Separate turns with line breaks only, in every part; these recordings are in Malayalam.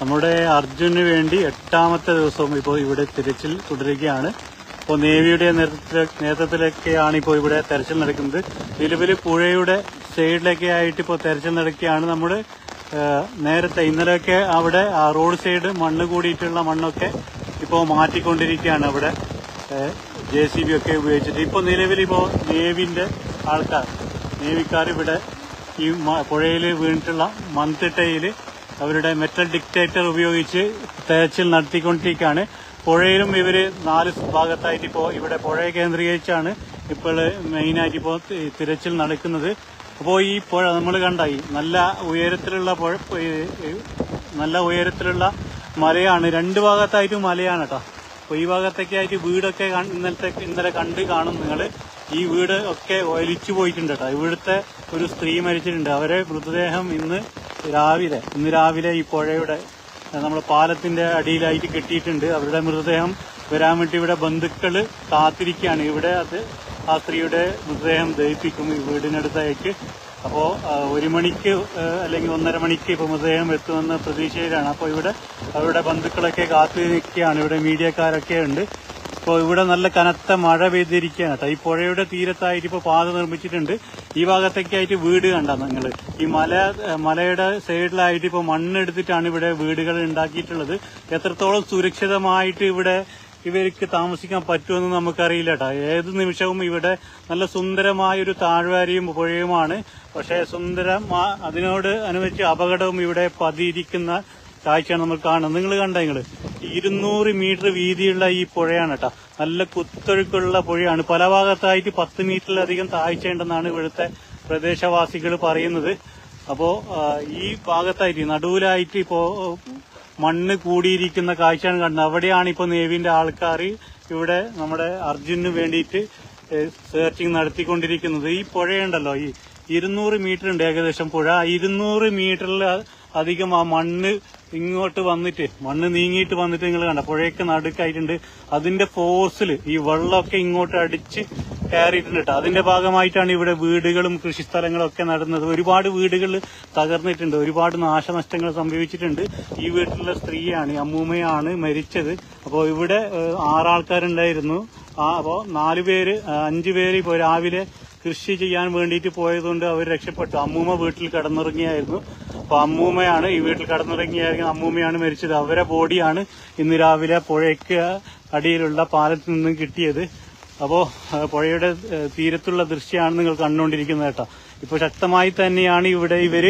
നമ്മുടെ അർജുനു വേണ്ടി എട്ടാമത്തെ ദിവസവും ഇപ്പോൾ ഇവിടെ തിരച്ചിൽ തുടരുകയാണ്. ഇപ്പോൾ നേവിയുടെ നേതൃത്വ നേതൃത്വത്തിലൊക്കെയാണ് ഇപ്പോൾ ഇവിടെ തെരച്ചിൽ നടക്കുന്നത്. നിലവിൽ പുഴയുടെ സൈഡിലൊക്കെ ആയിട്ട് ഇപ്പോൾ തെരച്ചിൽ നടക്കുകയാണ് നമ്മൾ നേരത്തെ ഇന്നലെയൊക്കെ അവിടെ ആ റോഡ് സൈഡ് മണ്ണ് കൂടിയിട്ടുള്ള മണ്ണൊക്കെ ഇപ്പോൾ മാറ്റിക്കൊണ്ടിരിക്കുകയാണ് അവിടെ. ജെ സി ബി ഒക്കെ ഉപയോഗിച്ചിട്ട്. ഇപ്പോൾ നിലവിൽ നേവിന്റെ ആൾക്കാർ നേവിക്കാർ ഇവിടെ ഈ പുഴയിൽ വീണിട്ടുള്ള മൺതിട്ടയിൽ അവരുടെ മെറ്റൽ ഡിക്റ്റേറ്റർ ഉപയോഗിച്ച് തെരച്ചിൽ നടത്തിക്കൊണ്ടിരിക്കുകയാണ്. പുഴയിലും ഇവർ നാല് ഭാഗത്തായിട്ട് ഇപ്പോൾ ഇവിടെ പുഴയെ കേന്ദ്രീകരിച്ചാണ് ഇപ്പോൾ മെയിനായിട്ട് ഇപ്പോൾ തിരച്ചിൽ നടക്കുന്നത്. അപ്പോൾ ഈ പുഴ നമ്മൾ കണ്ടായി നല്ല ഉയരത്തിലുള്ള പുഴ നല്ല ഉയരത്തിലുള്ള മലയാണ്. രണ്ട് ഭാഗത്തായിട്ട് മലയാണ് കേട്ടോ അപ്പൊ ഈ ഭാഗത്തൊക്കെ ആയിട്ട് വീടൊക്കെ ഇന്നലത്തെ ഇന്നലെ കണ്ട് കാണും നിങ്ങൾ ഈ വീട് ഒക്കെ ഒലിച്ചു പോയിട്ടുണ്ട് കേട്ടോ ഇവിടുത്തെ ഒരു സ്ത്രീ മരിച്ചിട്ടുണ്ട്. അവരെ മൃതദേഹം ഇന്ന് രാവിലെ ഇന്ന് രാവിലെ ഈ പുഴയുടെ നമ്മൾ പാലത്തിന്റെ അടിയിലായിട്ട് കെട്ടിയിട്ടുണ്ട്. അവരുടെ മൃതദേഹം വരാൻ വേണ്ടി ഇവിടെ ബന്ധുക്കൾ കാത്തിരിക്കുകയാണ്. ഇവിടെ അത് ആ സ്ത്രീയുടെ മൃതദേഹം ദഹിപ്പിക്കും ഈ വീടിനടുത്തേക്ക് അപ്പോ ആ, ഒരു മണിക്ക് അല്ലെങ്കിൽ ഒന്നര മണിക്ക് ഇപ്പൊ മൃതദേഹം എത്തുമെന്ന പ്രതീക്ഷയിലാണ്. അപ്പോൾ ഇവിടെ അവരുടെ ബന്ധുക്കളൊക്കെ കാത്തു നിൽക്കുകയാണ് ഇവിടെ മീഡിയക്കാരൊക്കെ ഉണ്ട്. ഇപ്പോൾ ഇവിടെ നല്ല കനത്ത മഴ പെയ്തിരിക്കുകയാണ്. കേട്ടോ ഈ പുഴയുടെ തീരത്തായിട്ട് ഇപ്പോൾ പാത നിർമ്മിച്ചിട്ടുണ്ട്. ഈ ഭാഗത്തേക്കായിട്ട് വീട് കണ്ട നിങ്ങൾ ഈ മല മലയുടെ സൈഡിലായിട്ട് ഇപ്പോൾ മണ്ണെടുത്തിട്ടാണ് ഇവിടെ വീടുകൾ ഉണ്ടാക്കിയിട്ടുള്ളത്. എത്രത്തോളം സുരക്ഷിതമായിട്ട് ഇവിടെ ഇവർക്ക് താമസിക്കാൻ പറ്റുമെന്ന് നമുക്കറിയില്ല കേട്ടോ ഏത് നിമിഷവും ഇവിടെ നല്ല സുന്ദരമായ ഒരു താഴ്വാരയും പുഴയുമാണ്. പക്ഷേ സുന്ദരമാ അതിനോട് അനുബന്ധിച്ച് അപകടവും ഇവിടെ പതിയിരിക്കുന്ന കാഴ്ചയാണ് നമ്മൾ കാണുന്നത്. നിങ്ങൾ കണ്ട നിങ്ങൾ ഇരുന്നൂറ് മീറ്റർ വീതിയുള്ള ഈ പുഴയാണ് കേട്ടോ നല്ല കുത്തൊഴുക്കുള്ള പുഴയാണ്. പല ഭാഗത്തായിട്ട് പത്ത് മീറ്ററിലധികം താഴ്ചയുണ്ടെന്നാണ് ഇവിടുത്തെ പ്രദേശവാസികൾ പറയുന്നത്. അപ്പോ ഈ ഭാഗത്തായിട്ട് നടുവിലായിട്ട് ഇപ്പോ മണ്ണ് കൂടിയിരിക്കുന്ന കാഴ്ചയാണ് കണ്ടത്. അവിടെയാണ് ഇപ്പോൾ നേവിന്റെ ആൾക്കാർ ഇവിടെ നമ്മുടെ അർജുനു വേണ്ടിയിട്ട് സെർച്ചിങ് നടത്തിക്കൊണ്ടിരിക്കുന്നത്. ഈ പുഴയുണ്ടല്ലോ ഈ ഇരുന്നൂറ് മീറ്റർ ഉണ്ട് ഏകദേശം പുഴ. ഇരുന്നൂറ് മീറ്ററിൽ അധികം ആ മണ്ണ് ഇങ്ങോട്ട് വന്നിട്ട് മണ്ണ് നീങ്ങിയിട്ട് വന്നിട്ട് നിങ്ങൾ കണ്ട പുഴയൊക്കെ നടുക്കായിട്ടുണ്ട്. അതിന്റെ ഫോഴ്സിൽ ഈ വെള്ളമൊക്കെ ഇങ്ങോട്ട് അടിച്ച് കയറിയിട്ടുണ്ട് കേട്ടോ അതിന്റെ ഭാഗമായിട്ടാണ് ഇവിടെ വീടുകളും കൃഷിസ്ഥലങ്ങളും ഒക്കെ നടന്നത്. ഒരുപാട് വീടുകൾ തകർന്നിട്ടുണ്ട്. ഒരുപാട് നാശനഷ്ടങ്ങൾ സംഭവിച്ചിട്ടുണ്ട്. ഈ വീട്ടിലുള്ള സ്ത്രീയാണ് അമ്മൂമ്മയാണ് മരിച്ചത്. അപ്പോൾ ഇവിടെ ആറാൾക്കാരുണ്ടായിരുന്നു. ആ അപ്പോൾ നാല് പേര് അഞ്ച് പേര് ഇപ്പോൾ രാവിലെ കൃഷി ചെയ്യാൻ വേണ്ടിയിട്ട് പോയതുകൊണ്ട് അവർ രക്ഷപ്പെട്ടു. അമ്മൂമ്മ വീട്ടിൽ കിടന്നുറങ്ങിയായിരുന്നു. അപ്പൊ അമ്മൂമ്മയാണ് ഈ വീട്ടിൽ കടന്നിറങ്ങിയായിരിക്കും. അമ്മൂമ്മയാണ് മരിച്ചത്. അവരെ ബോഡിയാണ് ഇന്ന് രാവിലെ പുഴയ്ക്ക് അടിയിലുള്ള പാലത്തിൽ നിന്നും കിട്ടിയത്. അപ്പോ പുഴയുടെ തീരത്തുള്ള ദൃശ്യമാണ് നിങ്ങൾ കണ്ടുകൊണ്ടിരിക്കുന്നത് കേട്ടോ. ഇപ്പൊ ശക്തമായി തന്നെയാണ് ഇവിടെ ഇവർ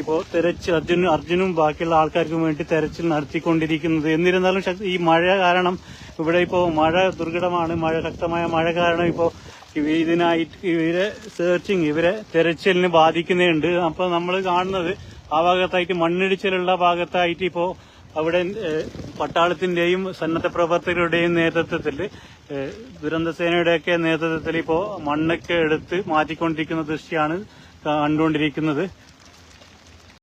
ഇപ്പോ തെരച്ചിൽ അർജുനും അർജുനും ബാക്കിയുള്ള ആൾക്കാർക്കും വേണ്ടി തെരച്ചിൽ നടത്തിക്കൊണ്ടിരിക്കുന്നത്. എന്നിരുന്നാലും ഈ മഴ കാരണം ഇവിടെ ഇപ്പോ മഴ ദുർഘടമാണ്. മഴ ശക്തമായ മഴ കാരണം ഇപ്പോ ഇതിനായിട്ട് ഇവരെ സെർച്ചിങ് ഇവരെ തെരച്ചിലിന് ബാധിക്കുന്നുണ്ട് അപ്പൊ നമ്മൾ കാണുന്നത് ആ ഭാഗത്തായിട്ട് മണ്ണിടിച്ചിലുള്ള ഭാഗത്തായിട്ട് ഇപ്പോൾ അവിടെ പട്ടാളത്തിന്റെയും സന്നദ്ധ പ്രവർത്തകരുടെയും നേതൃത്വത്തിൽ ദുരന്തസേനയുടെയൊക്കെ നേതൃത്വത്തിൽ ഇപ്പോൾ മണ്ണൊക്കെ എടുത്ത് മാറ്റിക്കൊണ്ടിരിക്കുന്ന ദൃശ്യമാണ് കണ്ടുകൊണ്ടിരിക്കുന്നത്.